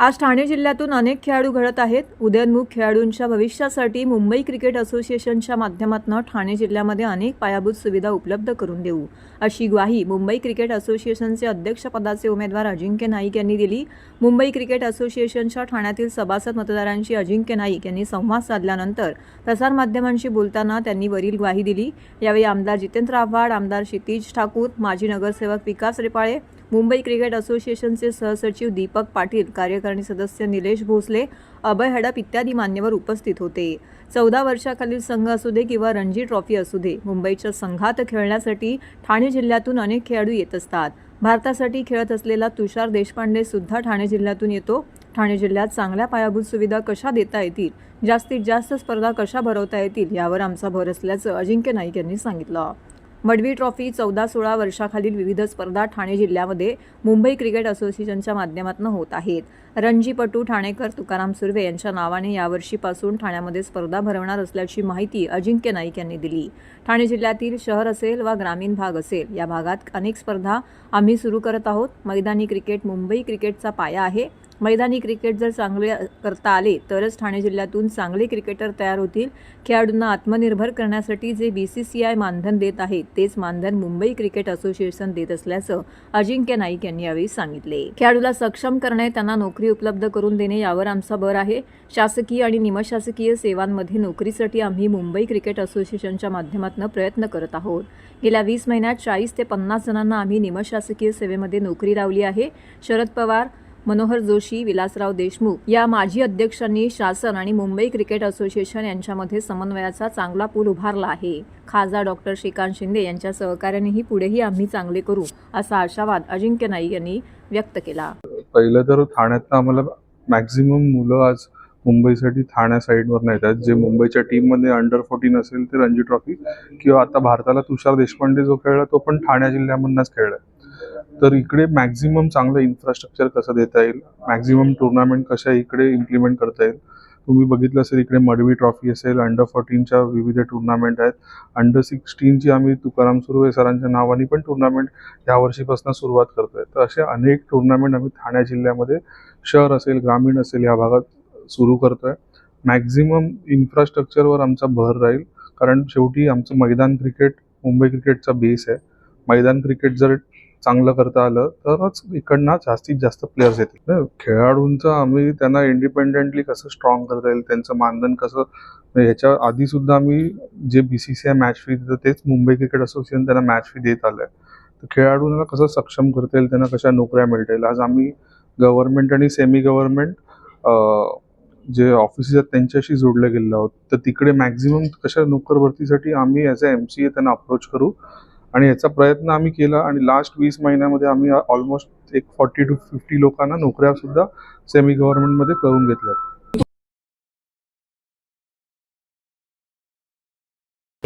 आज ठाणे जिल्ह्यातून अनेक खेळाडू घडत आहेत. उदयोन्मुख खेळाडूंच्या भविष्यासाठी मुंबई क्रिकेट असोसिएशनच्या माध्यमातून ठाणे जिल्ह्यामध्ये अनेक पायाभूत सुविधा उपलब्ध करून देऊ. अशी ग्वाही मुंबई क्रिकेट असोसिएशनचे अध्यक्षपदाचे उमेदवार अजिंक्य नाईक यांनी दिली. मुंबई क्रिकेट असोसिएशनच्या ठाण्यातील सभासद मतदारांशी अजिंक्य नाईक यांनी संवाद साधल्यानंतर प्रसारमाध्यमांशी बोलताना त्यांनी वरील ग्वाही दिली. यावेळी आमदार जितेंद्र आव्हाड आमदार क्षितिज ठाकूर माजी नगरसेवक विकास रेपाळे मुंबई क्रिकेट असोसिएशनचे सहसचिव दीपक पाटील कार्यकारिणी सदस्य निलेश भोसले अभय हडप इत्यादी मान्यवर उपस्थित होते. चौदा वर्षाखालील संघ असू दे किंवा रणजी ट्रॉफी असू दे मुंबईच्या संघात खेळण्यासाठी ठाणे जिल्ह्यातून अनेक खेळाडू येत असतात. भारतासाठी खेळत असलेला तुषार देशपांडे सुद्धा ठाणे जिल्ह्यातून येतो. ठाणे जिल्ह्यात चांगल्या पायाभूत सुविधा कशा देता येतील? जास्तीत जास्त स्पर्धा कशा भरवता येतील? यावर आमचा भर असल्याचं अजिंक्य नाईक यांनी सांगितलं. मडवी ट्रॉफी चौदा सोळा वर्षाखालील विविध स्पर्धा ठाणे जिल्ह्यामध्ये मुंबई क्रिकेट असोसिएशनच्या माध्यमातून होत आहेत. रणजीपटू ठाणेकर तुकाराम सुर्वे यांच्या नावाने यावर्षीपासून ठाण्यामध्ये स्पर्धा भरवणार असल्याची माहिती अजिंक्य नाईक यांनी दिली. ठाणे जिल्ह्यातील शहर असेल वा ग्रामीण भाग असेल या भागात अनेक स्पर्धा आम्ही सुरू करत आहोत. मैदानी क्रिकेट मुंबई क्रिकेटचा पाया आहे. मैदानी क्रिकेट जर चांगले करता आले तरच ठाणे जिल्ह्यातून चांगले क्रिकेटर तयार होतील. खेळाडूंना आत्मनिर्भर करण्यासाठी जे बी सी सी आय मानधन देत आहे तेच मानधन मुंबई क्रिकेट असोसिएशन देत असल्याचं अजिंक्य नाईक यांनी यावेळी सांगितले. खेळाडूला सक्षम करणे त्यांना नोकरी उपलब्ध करून देणे यावर आमचा भर आहे. शासकीय आणि निमशासकीय सेवांमध्ये नोकरीसाठी आम्ही मुंबई क्रिकेट असोसिएशनच्या माध्यमातून प्रयत्न करत आहोत. गेल्या वीस महिन्यात चाळीस ते पन्नास जणांना आम्ही निमशासकीय सेवेमध्ये नोकरी लावली आहे. शरद पवार मनोहर जोशी विलासराव देशमुख या माजी अध्यक्षांनी शासन आणि मुंबई क्रिकेट असोसिएशन यांच्यामध्ये समन्वयाचा चांगला पूल उभारला आहे. खासदार डॉक्टर श्रीकांत शिंदे यांच्या सहकार्यानेही पुढेही आम्ही चांगले करू असा आशावाद अजिंक्य नाईक यांनी व्यक्त केला. पहिलं तर ठाण्यातनं आम्हाला मॅक्झिमम मुलं आज मुंबईसाठी ठाण्या साईडवर येतात. जे मुंबईच्या टीममध्ये अंडर फोर्टीन असेल ते रणजी ट्रॉफी किंवा आता भारताला तुषार देशपांडे जो खेळला तो पण ठाण्या जिल्ह्यामधूनच खेळलाय तर इकडे मॅक्झिमम चांगलं इन्फ्रास्ट्रक्चर कसं देता येईल? मॅक्झिमम टुर्नामेंट कशा इकडे इम्प्लिमेंट करता येईल? तुम्ही बघितलं असेल इकडे मडवी ट्रॉफी असेल अंडर फोर्टीनच्या विविध टुर्नामेंट आहेत. अंडर सिक्स्टीनची आम्ही तुकाराम सुर्वे सरांच्या नावाने पण टुर्नामेंट या वर्षीपासून सुरुवात करतोय. तर असे अनेक टुर्नामेंट आम्ही ठाणे जिल्ह्यामध्ये शहर असेल ग्रामीण असेल या भागात सुरू करतोय. मॅक्झिमम इन्फ्रास्ट्रक्चरवर आमचा भर राहील. कारण शेवटी आमचं मैदान क्रिकेट मुंबई क्रिकेटचा बेस आहे. मैदान क्रिकेट जर चांगलं करता आलं तरच इकडनं जास्तीत जास्त प्लेयर्स येतील. खेळाडूंचं आम्ही त्यांना इंडिपेंडेंटली कसं स्ट्रॉंग करता येईल त्यांचं मानधन कसं याच्या ह्याच्या आधी सुद्धा आम्ही जे B C C I match fee देतो तेच मुंबई क्रिकेट असोसिएशन त्यांना मॅच फी देत आलंय. तर खेळाडूंना कसं सक्षम करता येईल त्यांना कशा नोकऱ्या मिळता येईल? आज आम्ही गव्हर्नमेंट आणि सेमी गव्हर्नमेंट जे ऑफिसेस आहेत त्यांच्याशी जोडले गेलेलो आहोत. तर तिकडे मॅक्झिमम कशा नोकर भरतीसाठी आम्ही as a M C A त्यांना अप्रोच करू आणि याचा प्रयत्न आम्ही केला आणि लास्ट वीस महिन्यामध्ये आम्ही ऑलमोस्ट एक फॉर्टी टू फिफ्टी लोकांना नोकऱ्या सुद्धा सेमी गव्हर्नमेंटमध्ये करून घेतल्या